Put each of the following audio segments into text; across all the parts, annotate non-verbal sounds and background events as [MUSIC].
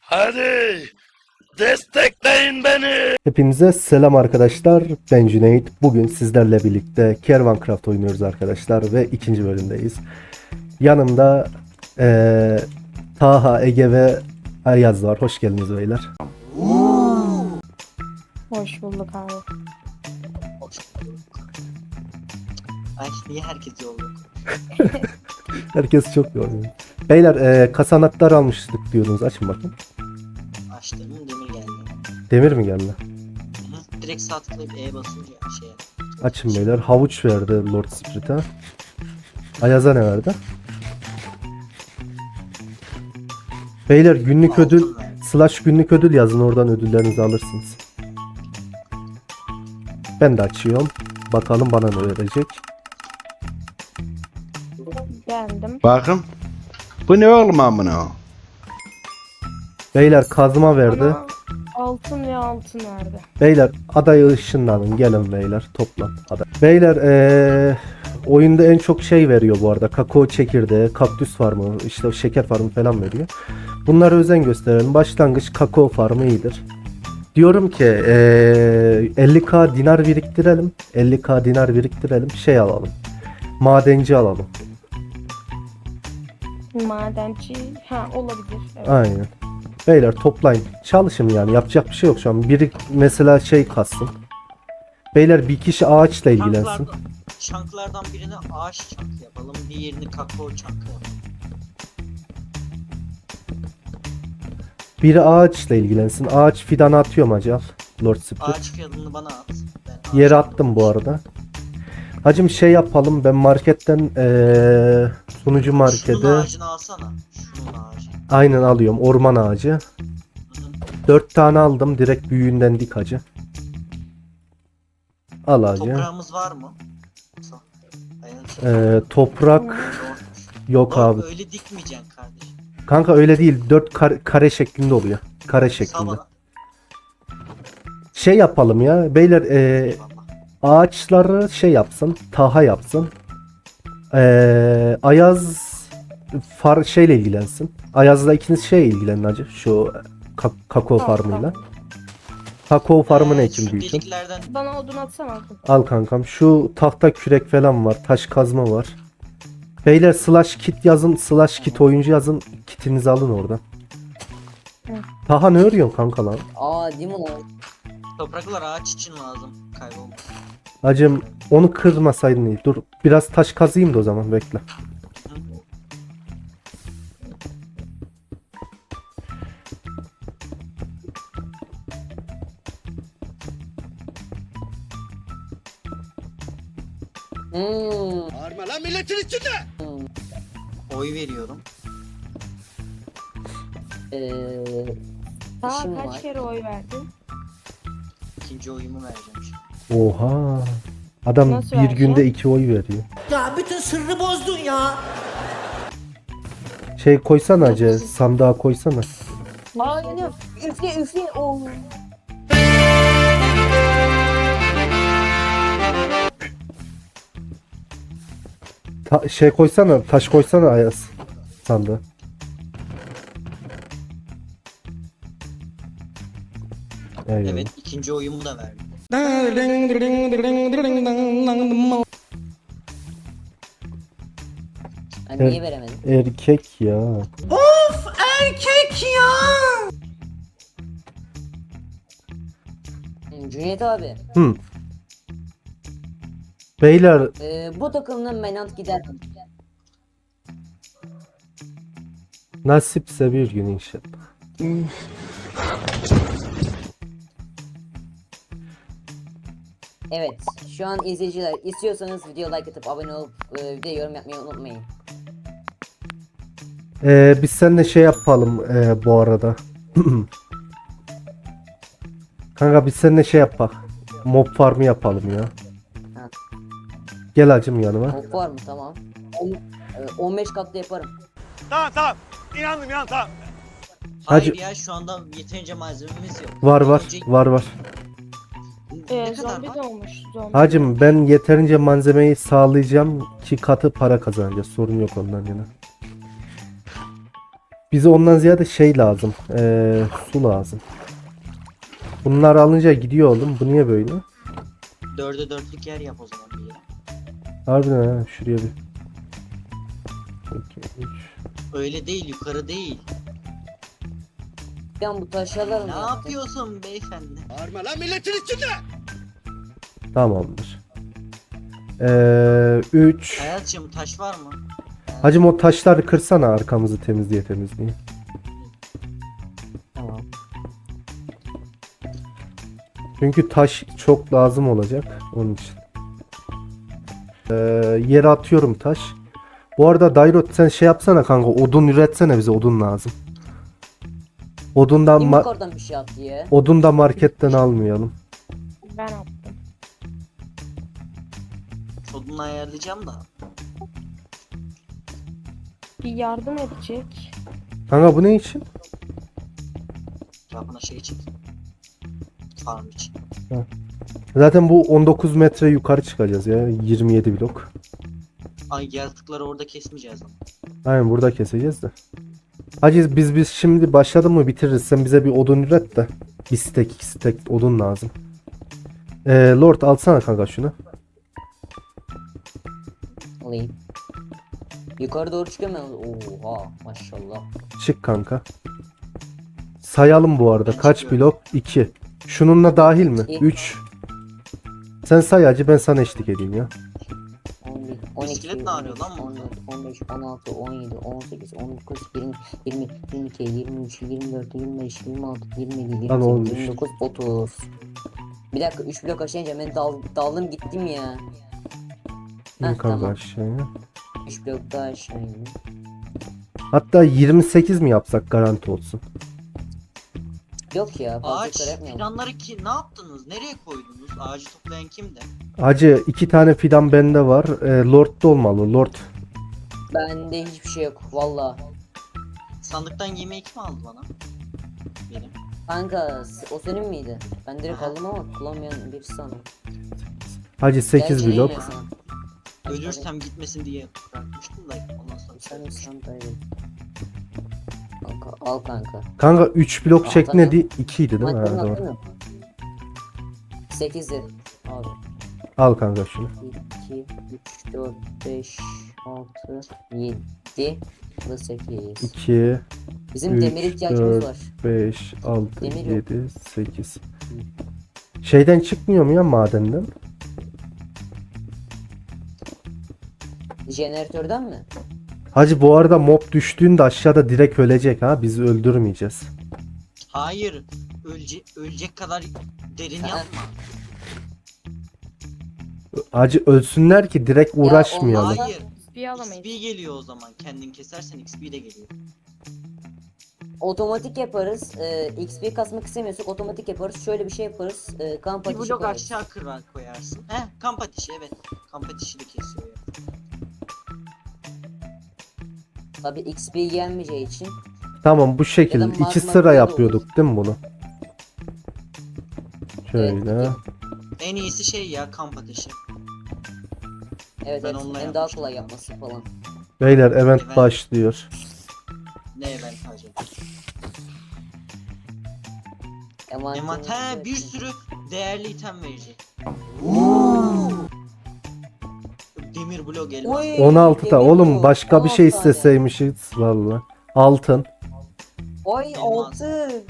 Hadi destekleyin beni. Hepinize selam arkadaşlar. Ben Cüneyt. Bugün sizlerle birlikte Kervancraft oynuyoruz arkadaşlar ve ikinci bölümdeyiz. Yanımda eee Taha, Ege ve Ayaz var. Hoş geldiniz beyler. Hoş bulduk abi. Ay niye herkes yolluk? [LAUGHS] Herkes çok yorgun. Beyler eee kasa almıştık diyordunuz. Açın bakın. Açtım demir geldi. Demir mi geldi? Hı, direkt sağ tıklayıp E basınca şeye. Açın beyler. Havuç verdi Lord Spirit'e. Ayaz'a ne verdi? Beyler günlük Altın ödül verdi. slash günlük ödül yazın oradan ödüllerinizi alırsınız. Ben de açıyorum. Bakalım bana ne verecek. Geldim. Bakın. Bu ne oğlum amına? Beyler kazma verdi. Bana altın ve altın verdi. Beyler adayı ışınlanın. Gelin beyler toplan aday. Beyler eee, oyunda en çok şey veriyor bu arada. Kakao çekirdeği, kaktüs farmı, işte şeker farmı falan veriyor. Bunlara özen gösterelim. Başlangıç kakao farmı iyidir. Diyorum ki eee 50k dinar biriktirelim. 50k dinar biriktirelim. Şey alalım. Madenci alalım. Madenci. Ha olabilir. Evet. Aynen. Beyler toplayın. Çalışın yani. Yapacak bir şey yok şu an. Biri mesela şey kassın. Beyler bir kişi ağaçla ilgilensin. Çanklardan, çanklardan birini ağaç çankı yapalım. Diğerini kakao çankı yapalım. Biri ağaçla ilgilensin. Ağaç fidanı atıyorum hacı al. Lord Spirit. Ağaç fiyatını bana at. Ben ağaç- Yere attım bu arada. Hacım şey yapalım. Ben marketten eee, sunucu Şunun markete ağacını alsana. Şunun ağacı. aynen alıyorum. Orman ağacı. Dört tane aldım. Direkt büyüğünden dik hacı. Al hacı. Toprağımız var mı? Aynen. Eee, toprak yok abi. Öyle dikmeyeceksin kardeşim. Kanka öyle değil. Dört kare, kare şeklinde oluyor. Kare şeklinde. Şey yapalım ya. Beyler eee Eyvallah. ağaçları şey yapsın, taha yapsın. Ee, Ayaz far şeyle ilgilensin. Ayaz'la ikiniz şey ilgilenin hacı. Şu ka- kakao Tamam, farmıyla. Kakao farmı ne Ee, için şu büyütün? deliklerden Bana odun atsana. Al kankam. Şu tahta kürek falan var. Taş kazma var. Beyler slash kit yazın. Slash kit oyuncu yazın. Kitinizi alın oradan. Hı. Taha ne örüyorsun kanka lan? Aa değil mi lan? topraklar ağaç için lazım. Kaybolma. Hacım onu kırmasaydın iyi. Dur biraz taş kazıyım da o zaman bekle. Hmm. Oy veriyorum. Ee, Daha işim kaç var. kere oy verdin? İkinci oyumu vereceğim şimdi. Oha. Adam Nasıl bir verecek? günde iki oy veriyor. Ya bütün sırrı bozdun ya. Şey koysana acı sandığa koysana. Yanıyor. Üfle üfle. Oo. Ta- şey koysana taş koysana Ayaz sandığa. Eyvallah. Evet ikinci oyumu da verdim. Ben Evet. niye veremedim? Erkek ya. Erkek ya. Hmm, Cüneyt abi. Hı. Beyler Ee, bu takımdan Menant gider. nasipse bir gün inşallah. Evet. Şu an izleyiciler istiyorsanız video like atıp abone olup e, video yorum yapmayı unutmayın. Ee, biz seninle şey yapalım ee, bu arada. [CLEARS THROAT] Kanka biz seninle şey yapak. Mob farmı yapalım ya. Gel acım yanıma. Hop var mı? Tamam. On, e, 15 katlı yaparım. Hacı- Hayır ya şu anda yeterince malzememiz yok. Var var Önce var var. Ee, Ne kadar zombi var? doğmuş. Zombi. Hacım ben yeterince malzemeyi sağlayacağım ki katı para kazanacağız. Sorun yok ondan yana. Bize ondan ziyade şey lazım. Ee, su lazım. Bunlar alınca gidiyor oğlum. Bu niye böyle? Dörde dörtlük yer yap o zaman bir yere. Harbiden ha şuraya bir. İki, üç. Öyle değil yukarı değil. Yan bu taşlarla mı Ne yapıyorsun beyefendi? Tamamdır. Ee, 3. Hayatçığım taş var mı? Hacım o taşları kırsana arkamızı temizliye temizliye. Tamam. Çünkü taş çok lazım olacak onun için. Ee, yere atıyorum taş. Bu arada Dairot sen şey yapsana kanka odun üretsene bize odun lazım. Odundan Kim ma- yukarıdan bir şey yaptı ya? odun da marketten almayalım. Ben attım. Odunu ayarlayacağım da. Bir yardım edecek. Kanka bu ne için? Cevabına şey için. Farm için. Zaten bu 19 metre yukarı çıkacağız ya 27 blok. Ay yaratıkları orada kesmeyeceğiz ama. Aynen burada keseceğiz de. Hacı biz biz şimdi başladı mı bitiririz. Sen bize bir odun üret de. Bir stek iki stek odun lazım. Ee, Lord alsana kanka şunu. Alayım. Yukarı doğru çıkıyor mu? Oha maşallah. Çık kanka. Sayalım bu arada. Ben Kaç çıkıyorum. blok? 2. Şununla dahil mi? İki. 3. Sen say hacı ben sana eşlik edeyim ya. 11, 12, Bisiklet ne arıyor lan 13, burada? 14, 15, 16, 17, 18, 19, 20, 20, 22, 23, 24, 25, 26, 27, Lan 28, olmuş. 29, 30. Bir dakika 3 blok aşağıya ben dal, daldım gittim ya. Heh, tamam. aşağıya. 3 blok daha aşağı indim. Hatta 28 mi yapsak garanti olsun. Yok ya Ağaç yapmayalım. fidanları ki ne yaptınız? Nereye koydunuz? Ağacı toplayan kimdi? Hacı iki tane fidan bende var. Ee, Lord'da olmalı. Lord. Bende hiçbir şey yok valla. Sandıktan yemeği kim aldı bana? Benim. Kanka s- o senin miydi? Ben direkt Aha. aldım ama kullanmayan birisi sanırım. Hacı 8 Gel, blok. sana. Ölürsem gitmesin diye bırakmıştım da ondan sonra. Sen sen. Al kanka. Kanka 3 blok şeklinde tamam. 2 idi değil mi? Ha, doğru. attın mı? 8'di. Abi. Al kanka şunu. 2, 3, 4, 5, 6, 7 ve 8. 2, Bizim üç, demir ihtiyacımız dört. var. 5, 6, Demir yok. 7, 8. Şeyden çıkmıyor mu ya madenden? Jeneratörden mi? Hacı bu arada mob düştüğünde aşağıda direkt ölecek ha. Bizi öldürmeyeceğiz. Hayır. Ölce, ölecek kadar derin yapma. Hacı ölsünler ki direkt uğraşmayalım. olmaz. Hayır. Bir alamayız. XP geliyor o zaman. Kendin kesersen XP de geliyor. Otomatik yaparız. Ee, XP kasmak istemiyorsak otomatik yaparız. Şöyle bir şey yaparız. Ee, kamp Bir ateşi blok koyarız. aşağı kırar koyarsın. He kamp ateşi evet. Kamp ateşi de kesiyor ya. Tabi XP gelmeyeceği için. Tamam bu şekilde Ya da iki magma sıra yapıyorduk değil mi bunu? Şöyle. Evet, En iyisi şey ya kamp ateşi. Evet Ben evet. Hem daha kolay ya. yapması falan. Beyler event Evet. başlıyor. Ne event hacı? Envanter- Envanter bir sürü değerli item verecek. Demir blok elmas. Oy, 16'da demir oğlum bu. başka bir 16 şey tane. isteseymişiz valla. Altın, Oy altı.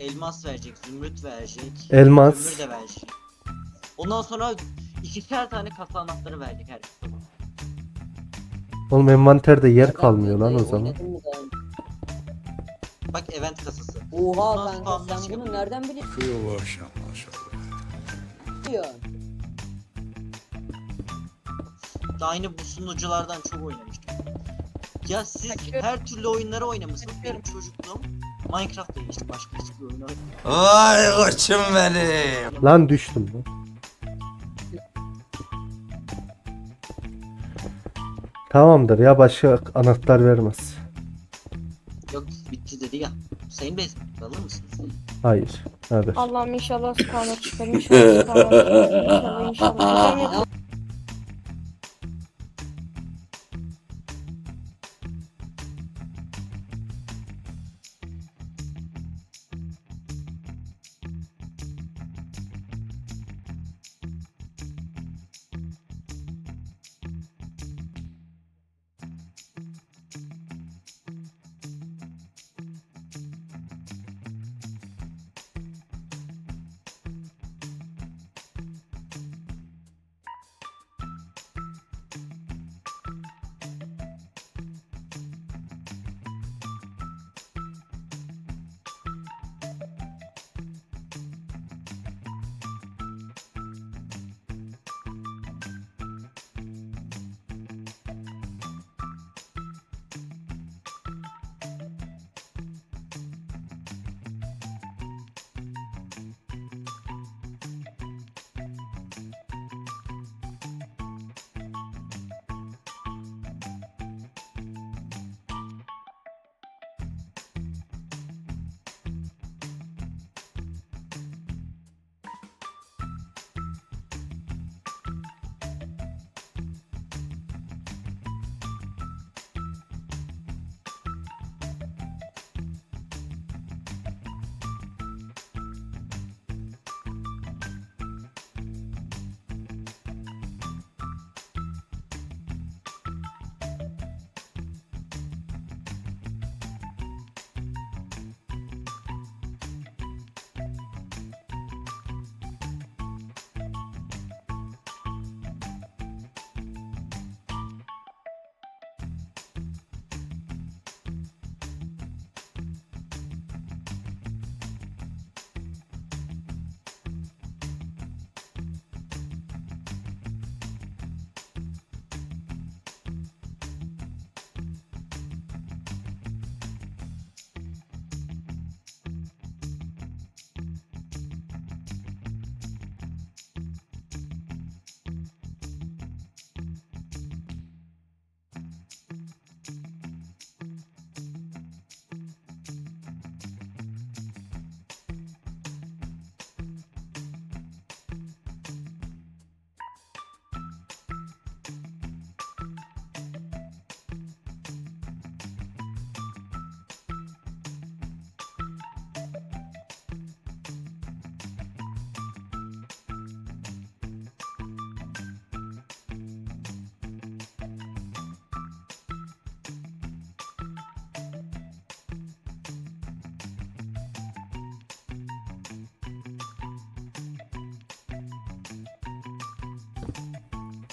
Elmas verecek, zümrüt verecek. elmas. Kömür de verecek. Ondan sonra ikişer tane kasa anahtarı verecek her. Oğlum envanterde yer kalmıyor lan o zaman. Mı? Bak event kasası. Oha Ondan sonra sen bunu nereden biliyorsun? Aynı bu sunuculardan çok oynamıştım. Ya siz her türlü oyunları oynamışsınız. Benim çocukluğum Minecraft'ta geçti. Başka hiçbir oyun oynamadım. Vay koçum benim. Lan düştüm lan. Tamamdır ya başka anahtar vermez. Yok bitti dedi ya. Sayın Bey alır mısınız? Hayır. Hadi. Allah'ım inşallah scanner çıkar. İnşallah scanner çıkar. İnşallah inşallah.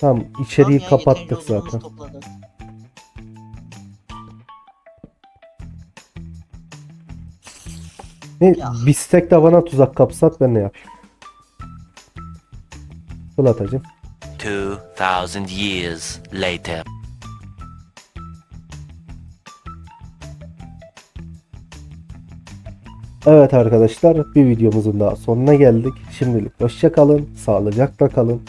Tamam içeriği Tamam kapattık zaten. topladık. Ne, Ya. bistek de bana tuzak kapsat ben ne yapayım? Fırlatacağım. 2,000 years later. Evet arkadaşlar bir videomuzun daha sonuna geldik. Şimdilik hoşça kalın, sağlıcakla kalın.